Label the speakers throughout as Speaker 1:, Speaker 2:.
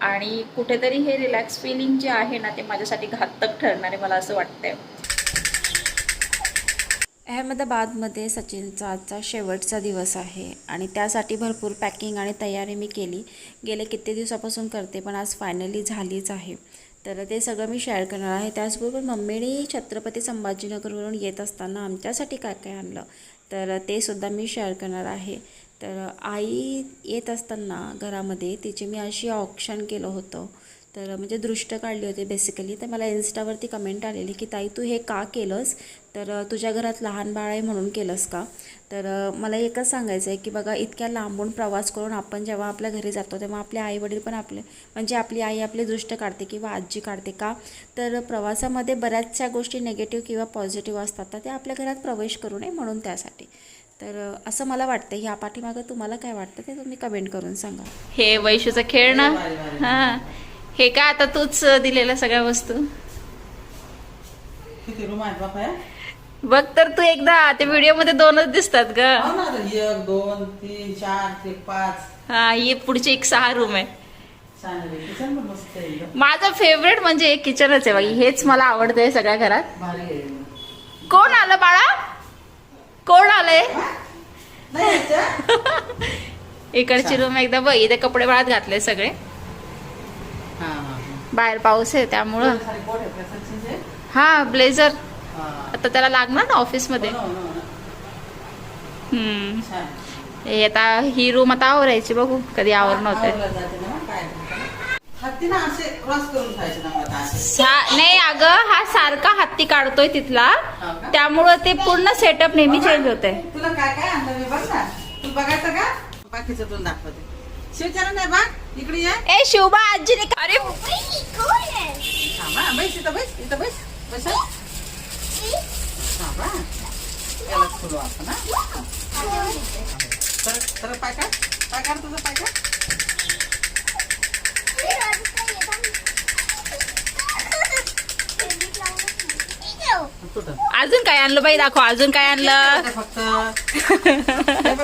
Speaker 1: आणि कुठेतरी हे रिलॅक्स फिलिंग जे आहे ना ते माझ्यासाठी घातक ठरणार आहे मला असं वाटतंय. अहमदाबादमध्ये सचिनचा आजचा शेवटचा दिवस आहे आणि त्यासाठी भरपूर पॅकिंग आणि तयारी मी केली. गेले किती दिवसापासून करते पण आज फायनली झालीच आहे. तर ते सगळं मी शेअर करणार आहे. त्याचबरोबर मम्मीने छत्रपती संभाजीनगरवरून येत असताना आमच्यासाठी काय काय आणलं तर ते सुद्धा मी शेअर करणार आहे. तर आई येत असताना घरामध्ये तिचे मी अशी ऑप्शन केलं होतं. तर म्हणजे दृष्ट काढली होती बेसिकली तर मला इन्स्टावरती कमेंट आलेली की ताई तू हे का केलंस? तर तुझ्या घरात लहान बाळ आहे म्हणून केलंस का? तर मला एकच सांगायचं आहे की बघा इतक्या लांबून प्रवास करून आपण जेव्हा आपल्या घरी जातो तेव्हा आपले आई वडील पण आपले म्हणजे आपली आई आपली दृष्ट काढते किंवा आजी काढते का? तर प्रवासामध्ये बऱ्याचशा गोष्टी निगेटिव्ह किंवा पॉझिटिव्ह असतात. तर ते आपल्या घरात प्रवेश करू नये म्हणून त्यासाठी. तर असं मला वाटतं ह्या पाठीमागं तुम्हाला काय वाटतं ते तुम्ही कमेंट करून सांगा. हे वैशूचं खेळ ना. हां. हे का आता तूच दिलेल्या सगळ्या वस्तू? बघ तर तू एकदा ते व्हिडिओमध्ये दोनच दिसतात ग.
Speaker 2: हो एक दोन तीन चार ते पाच.
Speaker 1: हा ही पुढची एक सहा रूम आहे.
Speaker 2: छान आहे. किचन पण मस्त आहे एकदम.
Speaker 1: माझं फेवरेट म्हणजे एक किचनच आहे बाई. हेच मला आवडतंय सगळ्या घरात.
Speaker 2: भारी आहे.
Speaker 1: कोण आलं बाळा? कोण आलंय? इकडची रूम एकदा बघ इथे कपडे बाळात घातले सगळे. बाहेर पाऊस आहे त्यामुळं. हा ब्लेझर आता त्याला लागणार ना
Speaker 2: ऑफिसमध्ये?
Speaker 1: हम्म. आता ही रूम आता आवरायची बघू कधी आवरण
Speaker 2: होते असे क्रॉस करून खायचे ना असे.
Speaker 1: नाही अगं हा सारखा हत्ती काढतोय तिथला.
Speaker 2: हो का?
Speaker 1: त्यामुळं ते पूर्ण सेटअप नेहमी चेंज होते
Speaker 2: तुला काय काय आणलं मी बघ ना. तू बघायचं का? बाकीचं तुला दाखवते. शिवचरण नाही बघ इकडे ये.
Speaker 1: ए शिवबा आजीने अरे
Speaker 2: थांबा बैस इथं बैस इथं बैस. बैस. थांबा. याला खोलू आपण हा. तर तर पाय काढ. पाय काढ तुझं पाय काढ. कुठं
Speaker 1: अजून काय आणलं बाई? दाखव अजून काय आणलं?
Speaker 2: हे हे हे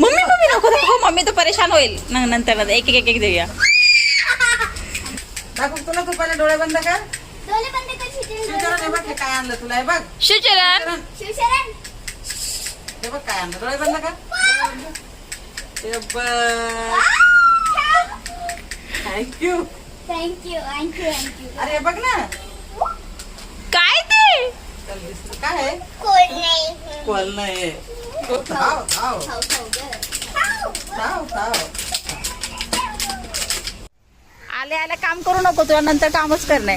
Speaker 1: मम्मी मम्मी नको दाखव. मम्मी तर परेशान होईल. न- नंतर एक एक एक एक देऊया.
Speaker 2: दाखव तुला तू पहिले डोळे बंद कर शिवचरण. हे बघ हे काय आणलं तुला हे बघ.
Speaker 1: शिवचरण.
Speaker 2: शिवचरण. हे बघ काय आणलं. डोळे बंद कर. बघ थँक्यू
Speaker 3: थँक्यू थँक्यू थँक्यू
Speaker 2: अरे बघ ना.
Speaker 1: काय ते?
Speaker 2: काय आहे?
Speaker 3: कोण नाही.
Speaker 2: कोल नाही
Speaker 1: आले आले काम करू नको तुला नंतर कामच करणे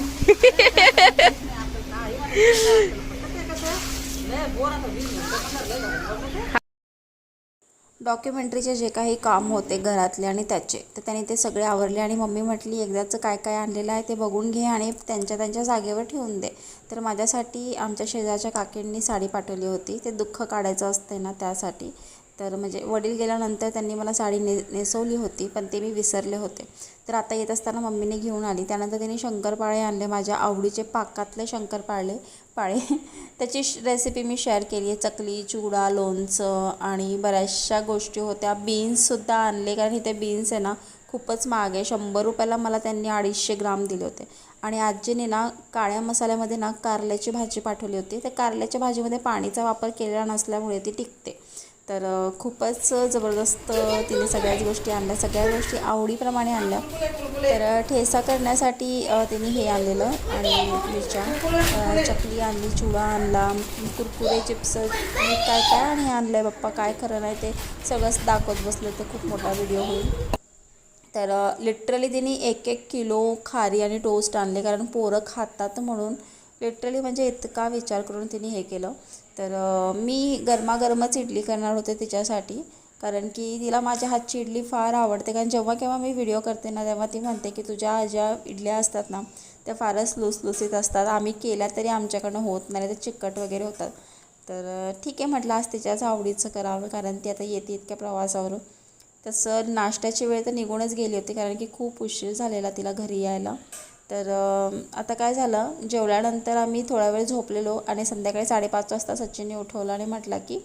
Speaker 1: डॉक्युमेंटरीचे जे काही काम होते घरातले आणि त्याचे तर त्यांनी ते सगळे आवरले आणि मम्मी म्हटली एकदाचं काय काय आणलेलं आहे ते बघून घे आणि त्यांच्या त्यांच्या जागेवर ठेवून दे. तर माझ्यासाठी आमच्या शेजारच्या काकींनी साडी पाठवली होती. ते दुःख काढायचं असते ना त्यासाठी. तर म्हणजे वडील गेल्यानंतर त्यांनी मला साडी ने नेसवली होती पण ते मी विसरले होते. तर आता येत असताना मम्मीने घेऊन आली. त्यानंतर त्यांनी शंकरपाळे आणले. माझ्या आवडीचे पाकातले शंकरपाळे पाळे. त्याची रेसिपी मी शेअर केली आहे. चकली चिवडा लोणचं आणि बऱ्याचशा गोष्टी होत्या. बीन्ससुद्धा आणले कारण इथे बीन्स आहे ना खूपच महाग आहे. शंभर रुपयाला मला त्यांनी अडीचशे ग्राम दिले होते. आणि आजीने ना काळ्या मसाल्यामध्ये ना कारल्याची भाजी पाठवली होती. त्या कारल्याच्या भाजीमध्ये पाणीचा वापर केलेला नसल्यामुळे ती टिकते. तर खूपच जबरदस्त तिने सगळ्याच गोष्टी आणल्या. सगळ्या गोष्टी आवडीप्रमाणे आणल्या. तर ठेसा करण्यासाठी तिने हे आणलेलं आणि मिरच्या चकली आणली चुडा आणला कुरकुरे चिप्स काय काय आणि आणलं आहे बाप्पा काय खरं नाही ते सगळंच दाखवत बसलं तर खूप मोठा व्हिडिओ होईल तर लिटरली तिने एक एक किलो खारी आणि टोस्ट आणले कारण पोरं खातात म्हणून लिटरली म्हणजे इतका विचार करून तिने हे केलं. तर मी गरमागरमच इडली करणार होते तिच्यासाठी. कारण की तिला माझ्या हातची इडली फार आवडते. कारण जेव्हा केव्हा मी व्हिडिओ करते ना तेव्हा ती म्हणते की तुझ्या ज्या इडल्या असतात ना त्या फारच लुसलुसीत असतात. आम्ही केल्या तरी आमच्याकडनं होत नाही तर चिकट वगैरे होतात. तर ठीक आहे म्हटलं आज तिच्याच आवडीचं करावं कारण ती आता येते इतक्या प्रवासावरून. तसं नाश्त्याची वेळ तर निघूनच गेली होती कारण की खूप उशीर झालेला तिला घरी यायला. तर आता काय झालं जेवल्यानंतर आम्ही थोडा वेळ झोपलेलो आणि संध्याकाळी साडेपाच वाजता सचिनने उठवलं आणि म्हटलं की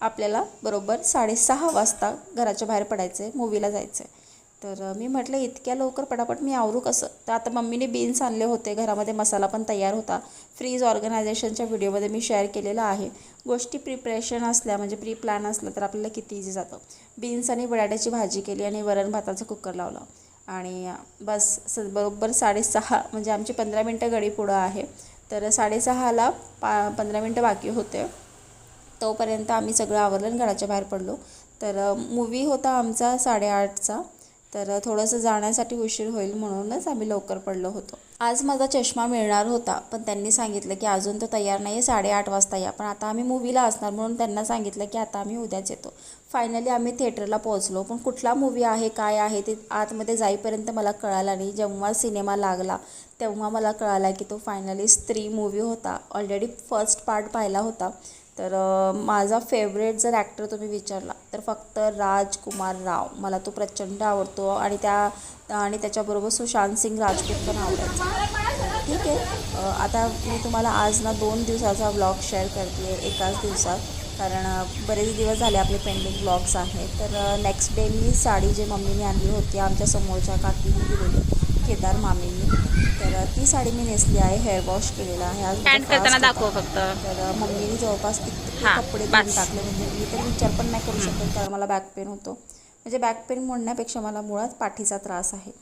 Speaker 1: आपल्याला बरोबर साडेसहा वाजता घराच्या बाहेर पडायचं आहे मूवीला जायचं आहे तर मी म्हटलं इतक्या लवकर पटापट मी आवरू कसं? तर आता मम्मीने बीन्स आणले होते घरामध्ये मसाला पण तयार होता. फ्रीज ऑर्गनायझेशनच्या व्हिडिओमध्ये मी शेअर केलेला आहे. गोष्टी प्रिपरेशन असल्या म्हणजे प्री प्लॅन असलं तर आपल्याला किती इझी जातं. बीन्स आणि बटाट्याची भाजी केली आणि वरण भाताचं कुकर लावलं. आणि बस स बरोबर साडेसहा म्हणजे आमची पंधरा मिनटं गडी पुढं आहे. तर साडेसहाला पा पंधरा मिनटं बाकी होते. तोपर्यंत आम्ही सगळं आवरलं आणि घराच्या बाहेर पडलो. तर मूवी होता आमचा साडेआठचा. तर थोडंसं जाण्यासाठी उशीर होईल म्हणूनच आम्ही लवकर पडलो होतो. आज माझा चष्मा मिळणार होता पण त्यांनी सांगितलं की अजून तो तयार नाही आहे साडेआठ वाजता या. पण आता आम्ही मूवीला असणार म्हणून त्यांना सांगितलं की आता आम्ही उद्याच येतो. फायनली आम्ही थिएटरला पोहोचलो पण कुठला मूवी आहे काय आहे ते आतमध्ये जाईपर्यंत मला कळालं नाही. जेव्हा सिनेमा लागला तेव्हा मला कळाला की तो फायनली स्त्री मूवी होता. ऑलरेडी फर्स्ट पार्ट पाहिला होता. तर माझा फेवरेट जर ॲक्टर तुम्ही विचारला तर फक्त राजकुमार राव. मला तो प्रचंड आवडतो आणि त्या आणि त्याच्याबरोबर सुशांत सिंग राजपूत पण आवडायचा. ठीक आहे. आता मी तुम्हाला आज ना दोन दिवसाचा ब्लॉग शेअर करते एकाच दिवसात. कारण बरेच दिवस झाले आपले पेंडिंग ब्लॉग्स आहेत. तर नेक्स्ट डे मी साडी जे मम्मीने आणली होती आमच्या समोरच्या काकीने दिलेली. केदार मामींनी तर ती साडी मी नेसली आहे हेअर वॉश केलेला आहे. आज
Speaker 4: करताना. दाखव फक्त.
Speaker 1: तर मम्मीने जवळपास इतके कपडे धुवून. टाकले. म्हणजे मी तर विचार पण नाही करू शकत कारण मला बॅक पेन होतो. म्हणजे बॅक पेन म्हणण्यापेक्षा मला मुळात पाठीचा त्रास आहे.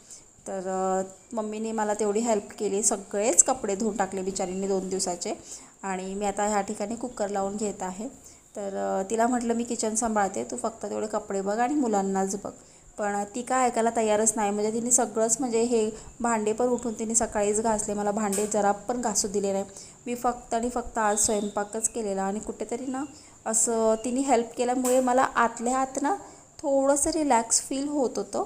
Speaker 1: तर मम्मीने मला तेवढी हेल्प केली. सगळेच कपडे धुवून टाकले बिचारींनी दोन दिवसाचे. आणि मी आता ह्या ठिकाणी कुकर लावून घेत आहे. तर तिला म्हटलं मी किचन सांभाळते. तू फक्त तेवढे कपडे बघ आणि मुलांनाच बघ. पण ती काय ऐकायला तयारच नाही. म्हणजे तिने सगळंच म्हणजे हे भांडे पण उठून तिने सकाळीच घासले. मला भांडे जरा पण घासू दिले नाही. मी फक्त आणि फक्त आज स्वयंपाकच केलेला आणि कुठेतरी ना असं तिने हेल्प केल्यामुळे मला आतल्या आत ना थोडंसं रिलॅक्स फील होत होतं.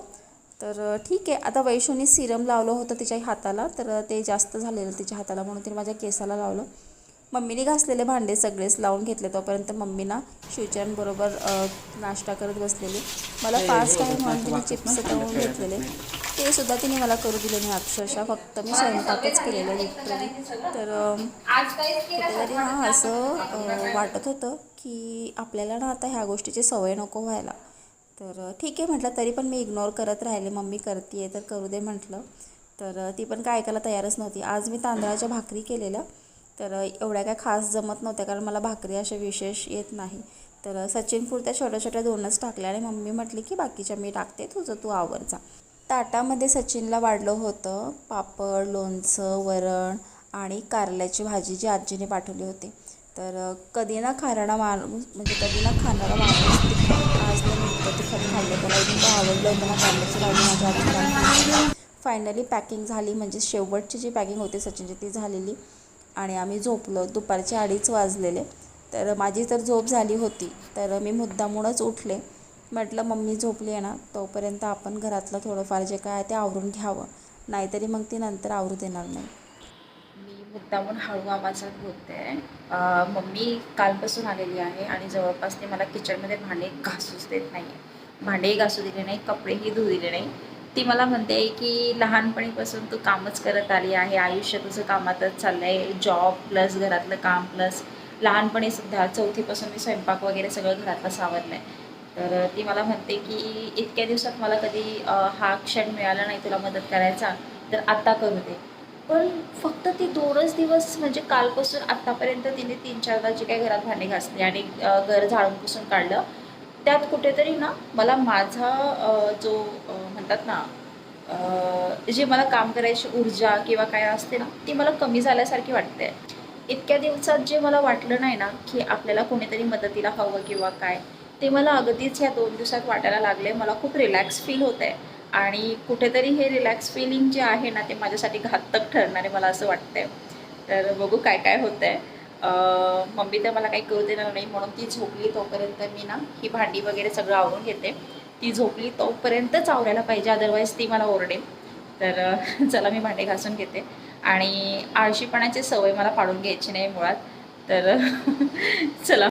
Speaker 1: तर ठीक आहे. आता वैशूने सिरम लावलं होतं तिच्या हाताला. तर ते जास्त झालेलं तिच्या हाताला म्हणून तिने माझ्या केसाला लावलं. मम्मीने घासलेले भांडे सगळेच लावून घेतले तोपर्यंत मम्मीना शिवचरणबरोबर अ, नाश्ता करत बसलेली. मला फास्ट आहे म्हणून तिने चिप्स तळून घेतलेले. ते सुद्धा तिने मला करू दिले नाही अक्षरशः. फक्त मी स्वयंपाकच केलेलं लिटरली तर कुठेतरी ना असं वाटत होतं की आपल्याला ना आता ह्या गोष्टीची सवय नको व्हायला. तर ठीक आहे म्हटलं तरी पण मी इग्नोर करत राहिले. मम्मी करते आहे तर करू दे म्हटलं. तर ती पण काय ऐकायला तयारच नव्हती. आज मी तांदळाच्या भाकरी केलेल्या. तर एवढ्या काय खास जमत नव्हत्या कारण मला भाकरी अशा विशेष येत नाही. तर सचिनपूर सचिन पुरत्या छोट्या छोट्या दोनच टाकल्या आणि मम्मी म्हटली की बाकीच्या मी टाकते तुझं तू आवरचा ताटामध्ये सचिनला वाढलं होतं पापड लोणचं वरण आणि कारल्याची भाजी जी आजीने पाठवली होती. तर कधी ना खाणारा माणूस म्हणजे कधी ना खाणारा माणूस आज मी इतकं तिखट खाल्लं त्याला इतकं आवडलं होतं ना कारल्याची भाजी माझ्या आजीला. फायनली पॅकिंग झाली म्हणजे शेवटची जी पॅकिंग होती सचिनची ती झालेली. आणि आम्ही झोपलो. दुपारचे अडीच वाजलेले. तर माझी तर झोप झाली होती. तर मी मुद्दामूनच उठले. म्हटलं मम्मी झोपली आहे ना तोपर्यंत आपण घरातलं थोडंफार जे काय ते आवरून घ्यावं. नाहीतरी मग ती नंतर आवरू देणार नाही.
Speaker 4: मी मुद्दामून हळू आवाजात बोलते. मम्मी कालपासून आलेली आहे आणि जवळपास ते मला किचनमध्ये भांडे घासूच देत नाही आहे भांडेही घासू दिले नाही कपडेही धुऊ दिले नाही. ती मला म्हणते की लहानपणीपासून तू कामच करत आली आहे आयुष्य तुझं कामातच चाललं आहे जॉब प्लस घरातलं काम प्लस लहानपणी सुद्धा चौथीपासून मी स्वयंपाक वगैरे सगळं घरातलं सावरलं आहे तर ती मला म्हणते की इतक्या दिवसात मला कधी हा क्षण मिळाला नाही तुला मदत करायचा तर आत्ता करू दे. पण फक्त ती दोनच दिवस म्हणजे कालपासून आत्तापर्यंत तिने तीन चारदा जे काही घरात भांडी घासली आणि घर झाडून पुसून काढलं. त्यात कुठेतरी ना मला माझा जो म्हणतात ना जे मला काम करायची ऊर्जा किंवा काय असते ना ती मला कमी झाल्यासारखी वाटते. इतक्या दिवसात जे मला वाटलं नाही ना की आपल्याला कोणीतरी मदतीला हवं किंवा काय ते मला अगदीच ह्या दोन दिवसात वाटायला लागले मला खूप रिलॅक्स फील होत आहे आणि कुठेतरी हे रिलॅक्स फिलिंग जे आहे ना ते माझ्यासाठी घातक ठरणार आहे मला असं वाटतंय. तर बघू काय काय होतं आहे मम्मी तर मला काही करू देणार नाही म्हणून ती झोपली तोपर्यंत मी ना ही भांडी वगैरे सगळं आवरून घेते. ती झोपली तोपर्यंतच आवरायला पाहिजे अदरवाईज ती मला ओरडेल. तर चला मी भांडे घासून घेते. आणि आळशीपणाची सवय मला पाडून घ्यायची नाही मुळात. तर चला.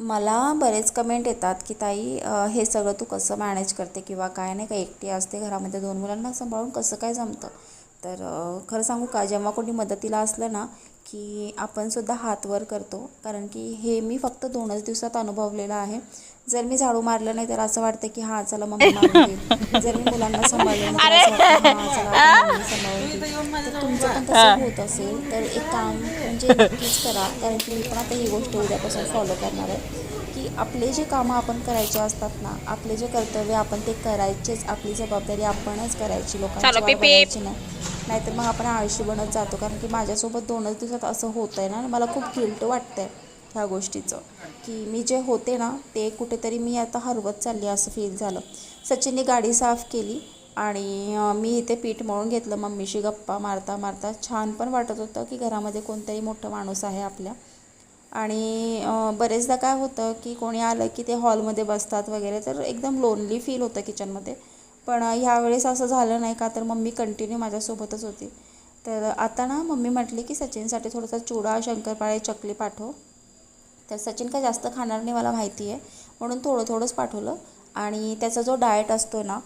Speaker 1: मला बरेच कमेंट येतात की ताई हे सगळं तू कसं मॅनेज करते किंवा काय नाही का? एकटी असते घरामध्ये दोन मुलांना सांभाळून कसं काय जमतं? तर खरं सांगू का जेव्हा कोणी मदतीला असलं ना की आपण सुद्धा हात वर करतो कारण की हे मी फक्त दोनच दिवसात अनुभवलेलं आहे. जर मी झाडू मारलं नाही तर असं वाटतं की हां चला मम्मी मारून जर मी मुलांना सांभाळलं तर तुमचं पण तसं होत असेल तर एक काम म्हणजे नक्कीच करा कारण की मी पण आता ही गोष्ट उद्यापासून फॉलो करणार आहे की आपले जे कामं आपण करायचे असतात ना आपले जे कर्तव्य आपण ते करायचेच आपली जबाबदारी आपणच करायची लोकांची नाही. नाहीतर मग आपण आळशी बनत जातो. कारण की माझ्यासोबत दोनच दिवसात असं होतं आहे ना. आणि मला खूप गिल्ट वाटतं आहे ह्या गोष्टीचं. की मी जे होते ना ते कुठेतरी मी आता हरवत चालली असं फील झालं. सचिनने गाडी साफ केली आणि मी इथे पीठ मळून घेतलं. मम्मीशी गप्पा मारता मारता छान पण वाटत होतं की घरामध्ये कोणतरी मोठं माणूस आहे आपल्या. आणि बरेचदा काय होतं की कोणी आलं की ते हॉलमध्ये बसतात वगैरे तर एकदम लोनली फील होतं किचनमध्ये पण ह्यावेळेस असं झालं नाही का तर मम्मी कंटिन्यू माझ्यासोबतच होती. तर आता ना मम्मी म्हटली की सचिनसाठी थोडासा चुडा शंकरपाळे चकली पाठव. तर सचिन काय जास्त खाणार नाही मला माहिती आहे. म्हणून थोडं थोडंच पाठवलं. आणि त्याचा जो डाएट असतो ना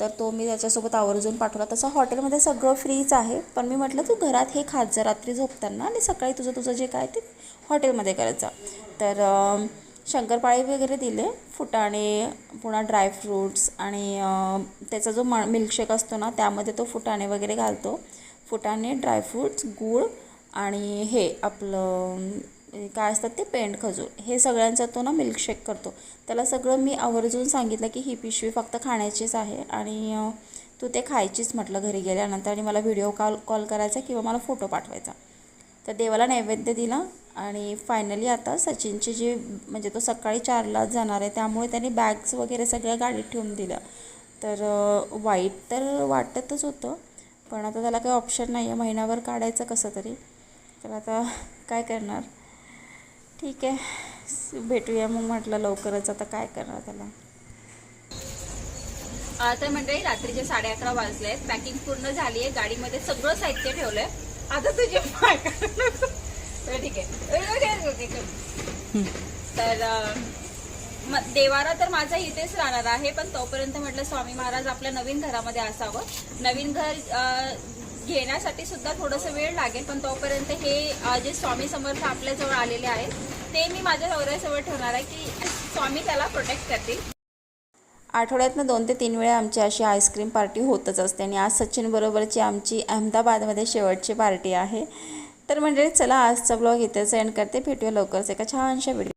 Speaker 1: तर तो मी त्याच्यासोबत आवर्जून पाठवला. तसं हॉटेलमध्ये सगळं फ्रीच आहे. पण मी म्हटलं तू घरात हे खात जा रात्री झोपताना आणि सकाळी तुझं तुझं जे काय ते हॉटेलमध्ये करत जा. तर शंकरपाळी वगैरे दिले. फुटाणे पुन्हा ड्रायफ्रूट्स आणि त्याचा जो म मिल्कशेक असतो ना त्यामध्ये तो फुटाणे वगैरे घालतो. फुटाणे ड्रायफ्रूट्स गूळ आणि हे आपलं काय असतात ते पेंड खजूर. हे सगळ्यांचा तो ना मिल्कशेक करतो. त्याला सगळं मी आवर्जून सांगितलं की ही पिशवी फक्त खाण्याचीच आहे आणि तू ते खायचीच म्हटलं घरी गेल्यानंतर आणि मला व्हिडिओ कॉल कॉल करायचा किंवा मला फोटो पाठवायचा. तर देवाला नैवेद्य दिला. आणि फायनली आता सचिनची जी म्हणजे तो सकाळी चारलाच जाणार आहे त्यामुळे त्याने बॅग्स वगैरे सगळ्या गाडीत ठेवून दिल्या. तर वाईट तर वाटतच होतं पण आता त्याला काही ऑप्शन नाही आहे महिनाभर काढायचं कसं तरी. तर आता काय करणार? ठीक आहे. भेटूया मग म्हटलं लवकरच आता काय करणार त्याला.
Speaker 4: तर मंडळी रात्रीचे साडे अकरा वाजले आहेत पॅकिंग पूर्ण झाली आहे गाडीमध्ये सगळं साहित्य ठेवलंय. आता तुझे पाय ठीक आहे. तर देवारा तर माझा इथेच राहणार आहे पण तोपर्यंत म्हटलं स्वामी महाराज आपल्या नवीन घरामध्ये असावं. नवीन घर घेण्यासाठी सुद्धा थोडंसं वेळ लागेल पण तोपर्यंत हे जे स्वामी समर्थ आपल्याजवळ आलेले आहेत ते मी माझ्या नवऱ्याजवळ ठेवणार आहे की स्वामी त्याला प्रोटेक्ट करतील.
Speaker 1: आठवड्यातनं दोन ते तीन वेळा आमची अशी आईस्क्रीम पार्टी होतच असते आणि आज सचिनबरोबरची आमची अहमदाबादमध्ये शेवटची पार्टी आहे. तर म्हणजे चला आजचा ब्लॉग इथेच एंड करते. भेटूया लवकरच एका छानशा व्हिडिओ